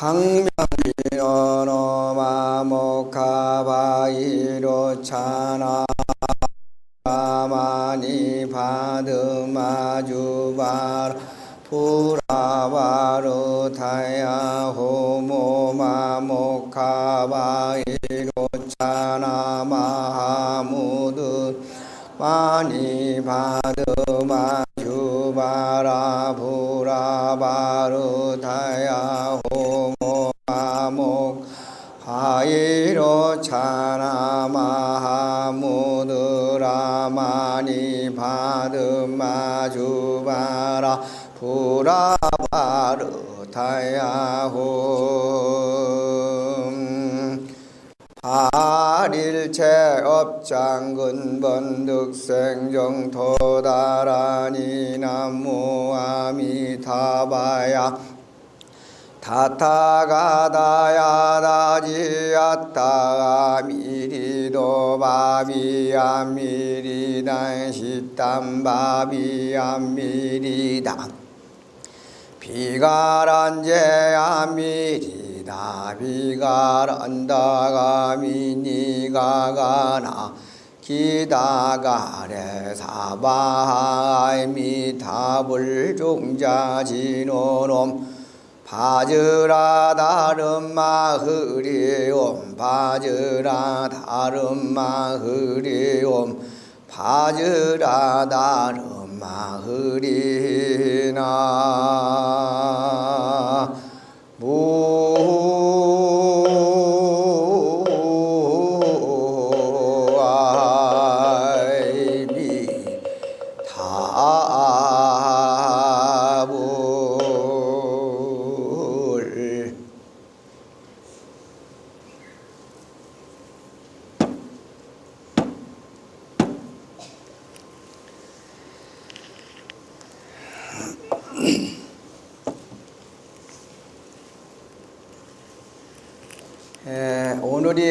항명이어노마모카바이로 차나 마니 바드마주바라 부라바르타야 호모마모카바이로 차나 마하무드 마니 바드마주바라 부라바르타야 차나마하무드라마니 바드마주바라 부라바르타야홈 하릴체 업장근 번득생정 도다라니 나무아미타바야 타타가다야다지야따 미리도 바비야 미리단 시땀바비야 미리다. 비가란제야 미리다. 비가란다가 미니가가나. 기다가레 사바하이 미타불 종자진오놈 바즈라 다른 마흐리옴 바즈라 다른 마흐리옴 바즈라 다른 마흐리나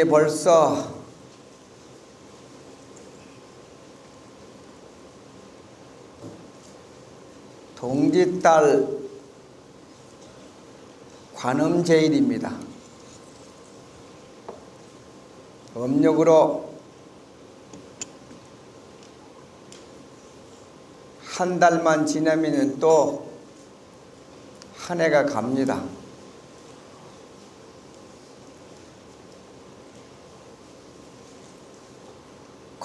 벌써 동짓달 관음제일입니다. 음력으로 한 달만 지나면 또 한 해가 갑니다.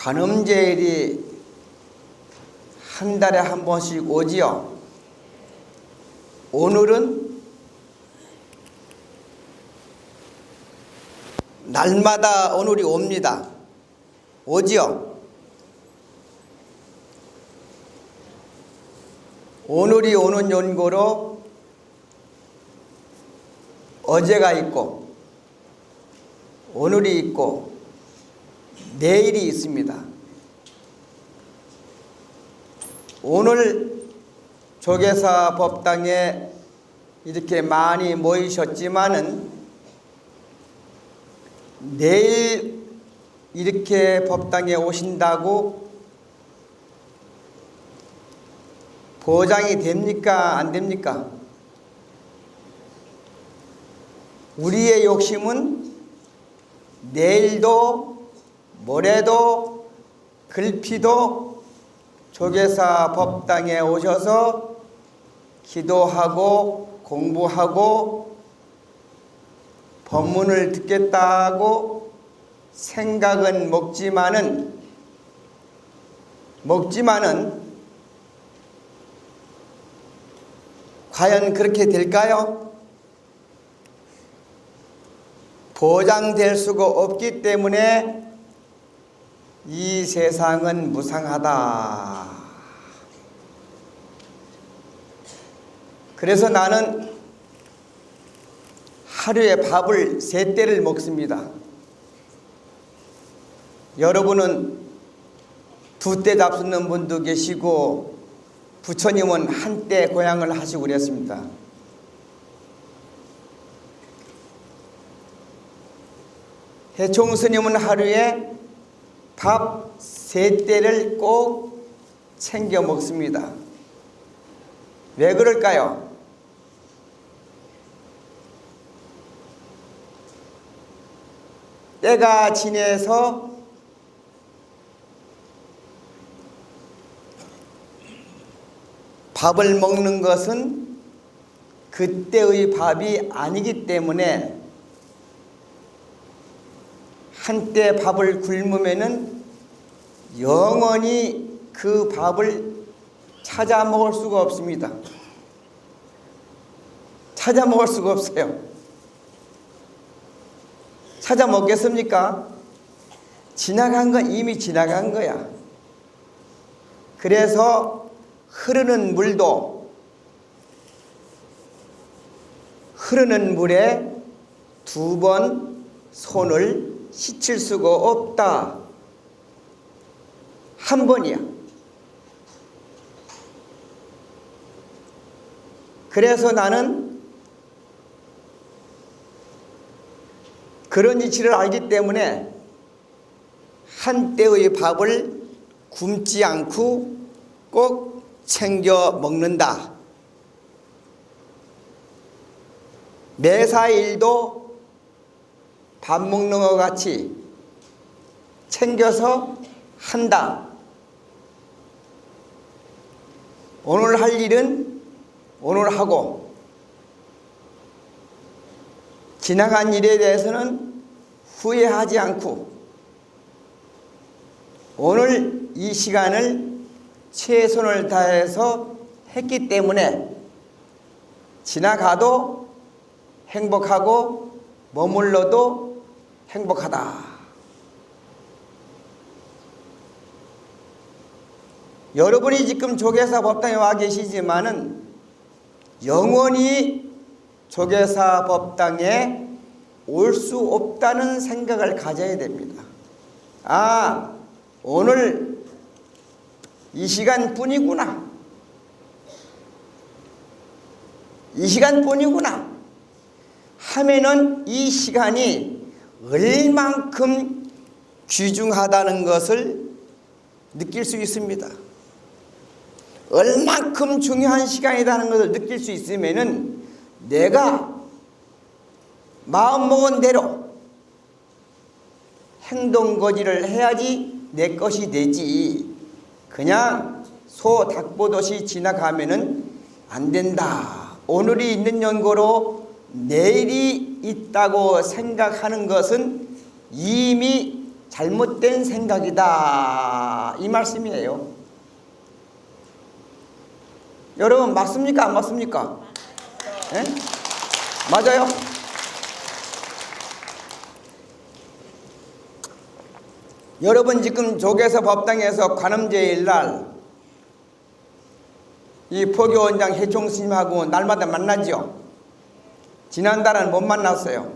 관음제일이 한 달에 한 번씩 오지요. 오늘은 날마다 오늘이 옵니다. 오지요. 오늘이 오는 연고로 어제가 있고 오늘이 있고 내일이 있습니다. 오늘 조계사 법당에 이렇게 많이 모이셨지만은 내일 이렇게 법당에 오신다고 보장이 됩니까? 안 됩니까? 우리의 욕심은 내일도 모레도 글피도 조계사 법당에 오셔서 기도하고 공부하고 법문을 듣겠다고 생각은 먹지만은 먹지만은 과연 그렇게 될까요? 보장될 수가 없기 때문에 이 세상은 무상하다. 그래서 나는 하루에 밥을 세 때를 먹습니다. 여러분은 두 때 잡수는 분도 계시고 부처님은 한 때 고향을 하시고 그랬습니다. 해총 스님은 하루에 밥세 대를 꼭 챙겨 먹습니다. 왜 그럴까요? 때가 지내서 밥을 먹는 것은 그때의 밥이 아니기 때문에 한때 밥을 굶으면은 영원히 그 밥을 찾아 먹을 수가 없습니다. 찾아 먹을 수가 없어요. 찾아 먹겠습니까? 지나간 건 이미 지나간 거야. 그래서 흐르는 물도 흐르는 물에 두 번 손을 씻을 수가 없다. 한 번이야. 그래서 나는 그런 이치를 알기 때문에 한때의 밥을 굶지 않고 꼭 챙겨 먹는다. 매사일도 밥 먹는 것 같이 챙겨서 한다. 오늘 할 일은 오늘 하고 지나간 일에 대해서는 후회하지 않고 오늘 이 시간을 최선을 다해서 했기 때문에 지나가도 행복하고 머물러도 행복하다. 여러분이 지금 조계사 법당에 와 계시지만은 영원히 조계사 법당에 올 수 없다는 생각을 가져야 됩니다. 아, 오늘 이 시간뿐이구나. 이 시간뿐이구나. 하면은 이 시간이 얼만큼 귀중하다는 것을 느낄 수 있습니다. 얼만큼 중요한 시간이라는 것을 느낄 수 있으면은 내가 마음먹은 대로 행동 거지를 해야지 내 것이 되지. 그냥 소 닭보듯이 지나가면은 안 된다. 오늘이 있는 연고로 내일이 있다고 생각하는 것은 이미 잘못된 생각이다. 이 말씀이에요. 여러분 맞습니까? 안 맞습니까? 예? 맞아요? 여러분 지금 조계서 법당에서 관음제일 날 이 포교원장 해총 스님하고 날마다 만나죠. 지난달은 못 만났어요.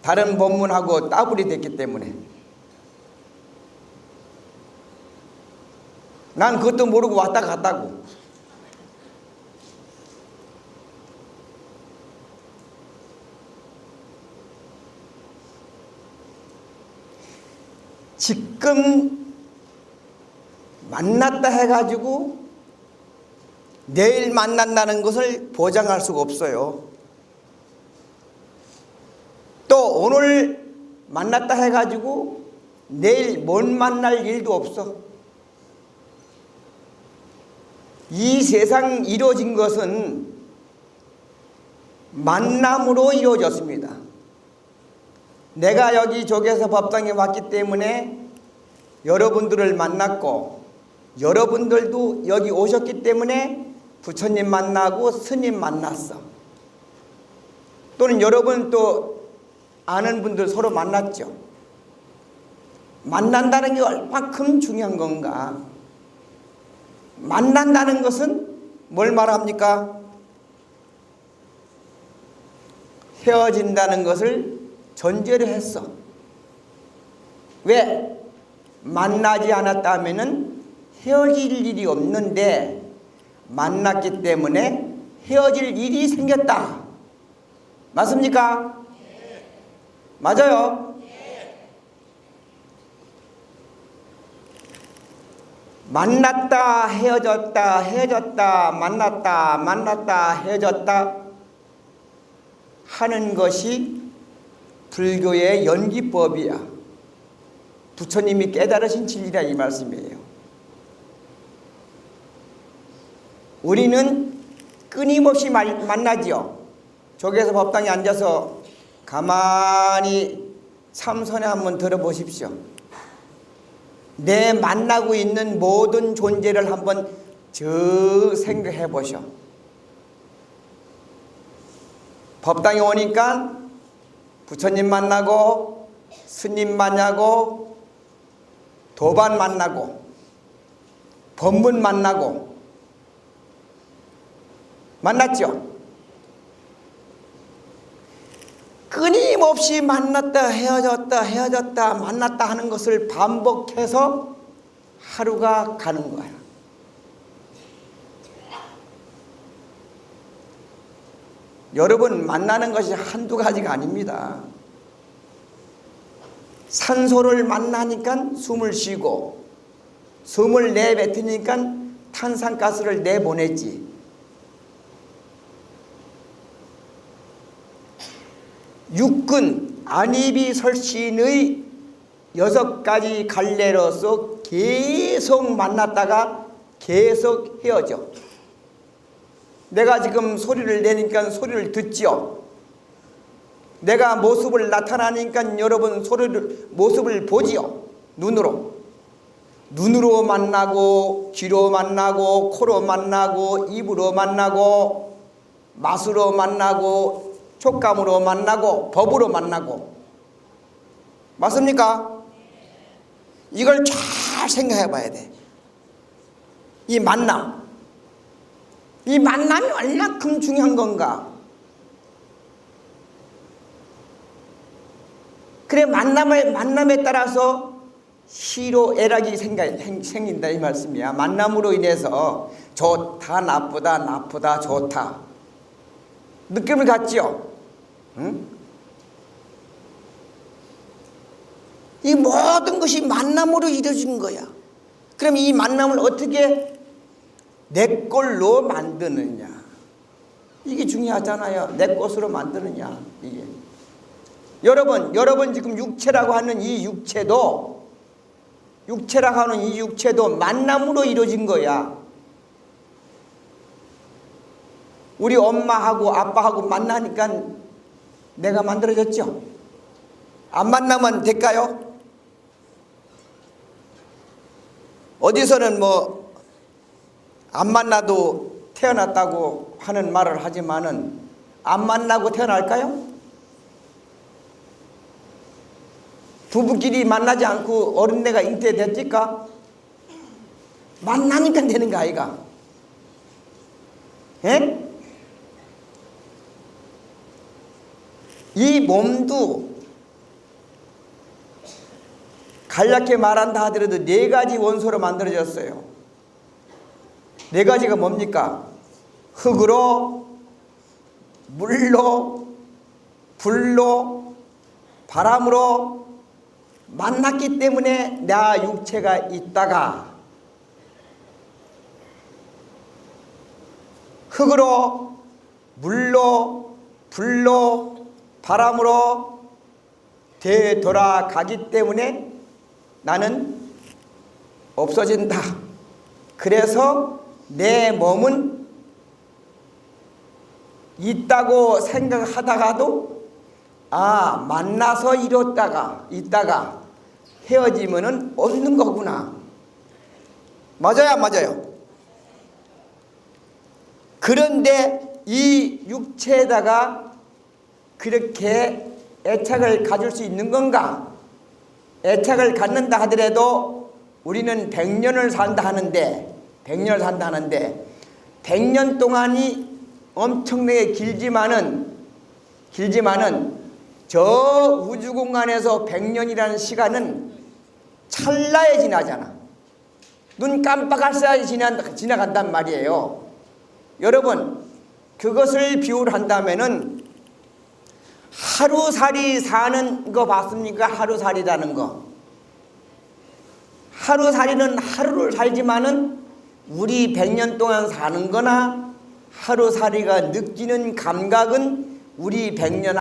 다른 법문하고 따블이 됐기 때문에. 난 그것도 모르고 왔다 갔다고. 지금 만났다 해가지고 내일 만난다는 것을 보장할 수가 없어요. 또 오늘 만났다 해가지고 내일 못 만날 일도 없어. 이 세상 이루어진 것은 만남으로 이루어졌습니다. 내가 여기 조계서 법당에 왔기 때문에 여러분들을 만났고 여러분들도 여기 오셨기 때문에 부처님 만나고 스님 만났어. 또는 여러분 또 아는 분들 서로 만났죠. 만난다는 게 얼마큼 중요한 건가? 만난다는 것은 뭘 말합니까? 헤어진다는 것을 전제로 했어. 왜? 만나지 않았다면은 헤어질 일이 없는데 만났기 때문에 헤어질 일이 생겼다. 맞습니까? 맞아요. 만났다 헤어졌다 헤어졌다 만났다 만났다 헤어졌다 하는 것이 불교의 연기법이야. 부처님이 깨달으신 진리라 이 말씀이에요. 우리는 끊임없이 말- 만나지요. 저기에서 법당에 앉아서 가만히 참선에 한번 들어보십시오. 내 만나고 있는 모든 존재를 한번 저 생각해 보셔. 법당에 오니까 부처님 만나고 스님 만나고 도반 만나고 법문 만나고 만났죠? 끊임없이 만났다 헤어졌다 헤어졌다 만났다 하는 것을 반복해서 하루가 가는 거야. 여러분 만나는 것이 한두 가지가 아닙니다. 산소를 만나니까 숨을 쉬고 숨을 내뱉으니까 탄산가스를 내보내지. 육근 안입이 설신의 여섯 가지 갈래로서 계속 만났다가 계속 헤어져. 내가 지금 소리를 내니까 소리를 듣지요. 내가 모습을 나타나니까 여러분 소리를 모습을 보지요. 눈으로. 눈으로 만나고 귀로 만나고 코로 만나고 입으로 만나고 맛으로 만나고 촉감으로 만나고 법으로 만나고 맞습니까? 이걸 잘 생각해 봐야 돼. 이 만남. 이 만남이 얼마큼 중요한 건가? 그래 만남을 만남에 따라서 시로 애락이 생긴다 이 말씀이야. 만남으로 인해서 좋다 나쁘다 나쁘다 좋다 느낌을 갖지요. 응? 이 모든 것이 만남으로 이루어진 거야. 그럼 이 만남을 어떻게 내 걸로 만드느냐. 이게 중요하잖아요. 내 것으로 만드느냐. 이게. 여러분, 여러분 지금 육체라고 하는 이 육체도 육체라고 하는 이 육체도 만남으로 이루어진 거야. 우리 엄마하고 아빠하고 만나니까 내가 만들어졌죠. 안 만나면 될까요? 어디서는 뭐 안 만나도 태어났다고 하는 말을 하지만은 안 만나고 태어날까요? 부부끼리 만나지 않고 어린애가 잉태됐을까? 만나니까 되는 거 아이가? 예? 이 몸도 간략히 말한다 하더라도 네 가지 원소로 만들어졌어요. 네 가지가 뭡니까? 흙으로, 물로, 불로, 바람으로 만났기 때문에 나 육체가 있다가 흙으로, 물로, 불로, 바람으로 되돌아가기 때문에 나는 없어진다. 그래서 내 몸은 있다고 생각하다가도 아 만나서 이뤘다가 있다가 헤어지면은 없는 거구나. 맞아요, 안 맞아요? 그런데 이 육체에다가 그렇게 애착을 가질 수 있는 건가? 애착을 갖는다 하더라도 우리는 100년을 산다 하는데 100년을 산다 하는데 100년 동안이 엄청나게 길지만은 길지만은 저 우주 공간에서 100년이라는 시간은 찰나에 지나잖아. 눈 깜빡할 사이에 지나, 지나간단 말이에요. 여러분, 그것을 비유한다면은 하루살이 사는 거 봤습니까? 하루살이라는 거. 하루살이는 하루를 살지만은 우리 100년 동안 사는 거나 하루살이가 느끼는 감각은 우리 100년